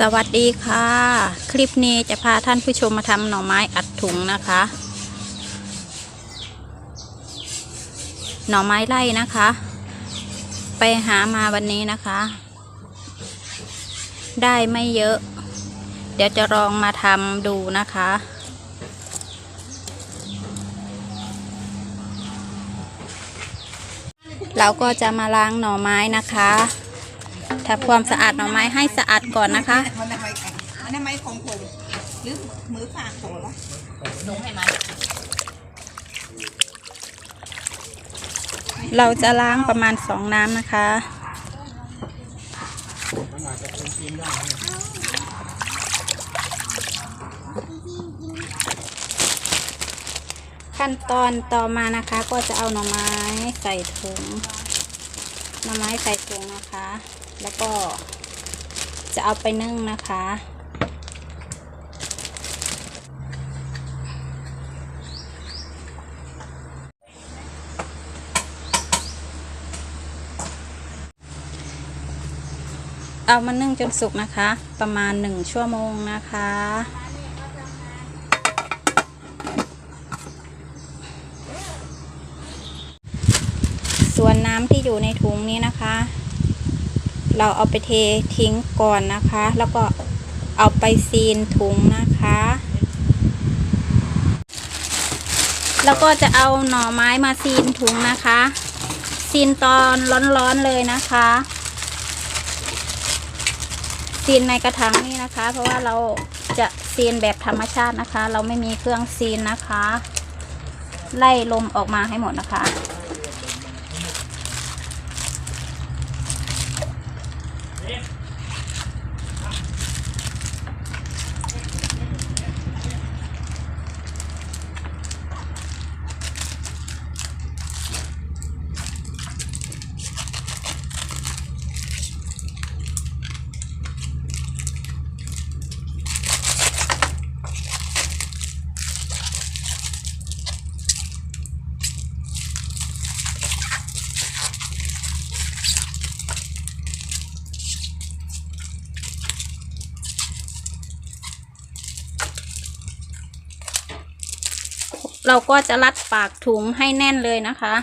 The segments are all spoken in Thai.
สวัสดีค่ะ คลิปนี้จะพาท่านผู้ชมมาทำหน่อไม้อัดถุงนะคะ หน่อไม้ไล่นะคะ ไปหามาวันนี้นะคะ ได้ไม่เยอะ เดี๋ยวจะลองมาทำดูนะคะ เราก็จะมาล้างหน่อไม้นะคะ ทำความสะอาดหน่อไม้ให้สะอาดก่อนนะคะ มันทำไมมันทำไมของผมหรือมือฝากโผล่วะเราจะล้างประมาณสองน้ำนะคะ ขั้นตอนต่อมานะคะก็จะเอาหน่อไม้ใส่ถุง หน่อไม้ใส่ถุงนะคะ แล้วก็จะเอาไปนึ่งนะคะ เอามานึ่งจนสุกนะคะ ประมาณหนึ่งชั่วโมงนะคะส่วนน้ำที่อยู่ใน เราเอาไปเททิ้งก่อนนะคะ แล้วก็เอาไปซีนถุงนะคะ แล้วก็จะเอาหน่อไม้มาซีนถุงนะคะ ซีนตอนร้อนๆเลยนะคะ ซีนในกระถางนี่นะคะ เพราะว่าเราจะซีนแบบธรรมชาตินะคะ เราไม่มีเครื่องซีนนะคะ ไล่ลมออกมาให้หมดนะคะ เราก็จะรัดปากถุงให้แน่นเลยนะคะ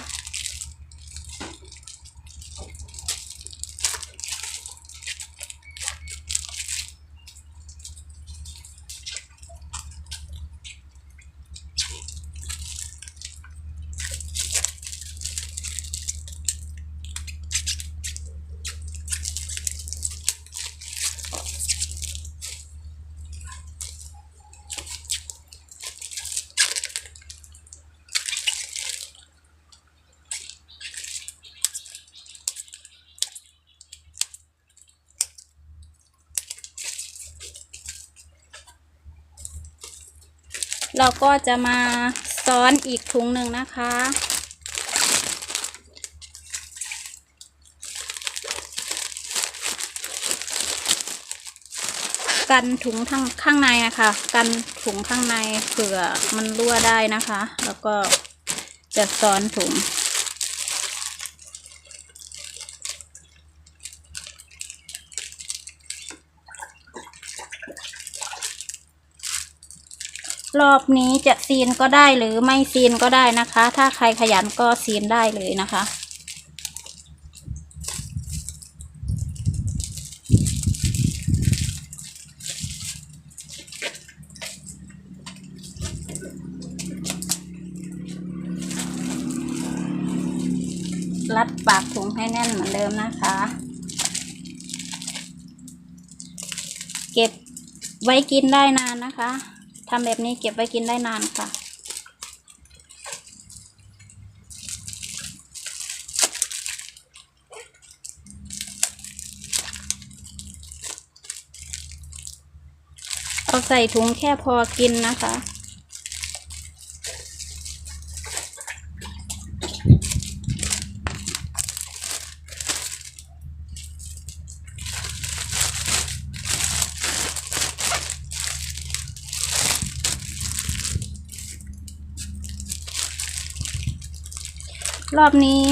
เราก็จะมาซ้อนอีกถุงหนึ่งนะคะ กันถุงทั้งข้างในนะคะ กันถุงข้างในเผื่อมันรั่วได้นะคะ แล้วก็จะซ้อนถุง รอบนี้จะซีนก็ได้หรือไม่ซีนก็ได้นะคะ ถ้าใครขยันก็ซีนได้เลยนะคะ รัดปากถุงให้แน่นเหมือนเดิมนะคะ เก็บไว้กินได้นานนะคะ ทำแบบนี้เก็บไว้กินได้นานค่ะ เอาใส่ถุงแค่พอกินนะคะ รอบนี้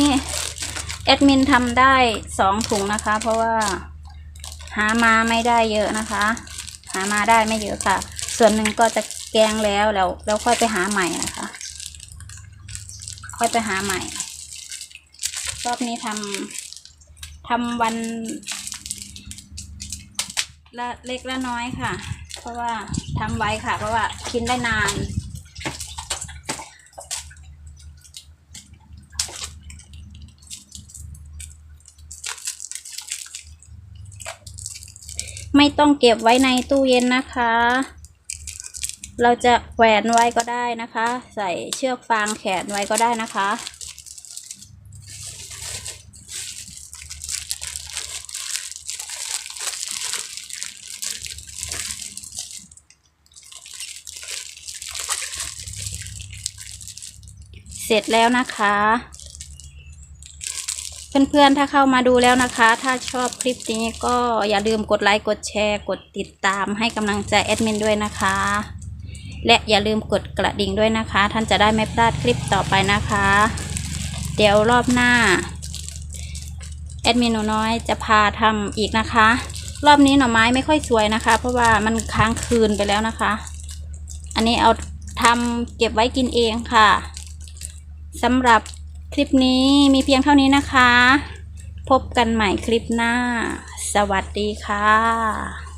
แอดมินทำได้สองถุงนะคะ เพราะว่าหามาไม่ได้เยอะนะคะ หามาได้ไม่เยอะค่ะ ส่วนหนึ่งก็จะแกงแล้วแล้วแล้วค่อยไปหาใหม่นะคะ ค่อยไปหาใหม่ รอบนี้ทำทำวันละเล็กละน้อยค่ะ เพราะว่าทำไว้ค่ะ เพราะว่ากินได้นาน ไม่ต้องเก็บไว้ในตู้เย็นนะคะ เราจะแขวนไว้ก็ได้นะคะ ใส่เชือกฟางแขนไว้ก็ได้นะคะเสร็จแล้วนะคะ เพื่อนๆ ถ้าเข้ามาดูแล้วนะคะ ถ้าชอบคลิปนี้ก็อย่าลืมกดไลค์ กดแชร์ กดติดตามให้กำลังใจแอดมินด้วยนะคะ และอย่าลืมกดกระดิ่งด้วยนะคะ ท่านจะได้ไม่พลาดคลิปต่อไปนะคะ เดี๋ยวรอบหน้า แอดมินหนูน้อยจะพาทำอีกนะคะ รอบนี้หน่อไม้ไม่ค่อยสวยนะคะ เพราะว่ามันค้างคืนไปแล้วนะคะ อันนี้เอาทำเก็บไว้กินเองค่ะสำหรับ คลิปนี้มีเพียงเท่านี้นะคะ พบกันใหม่คลิปหน้า สวัสดีค่ะ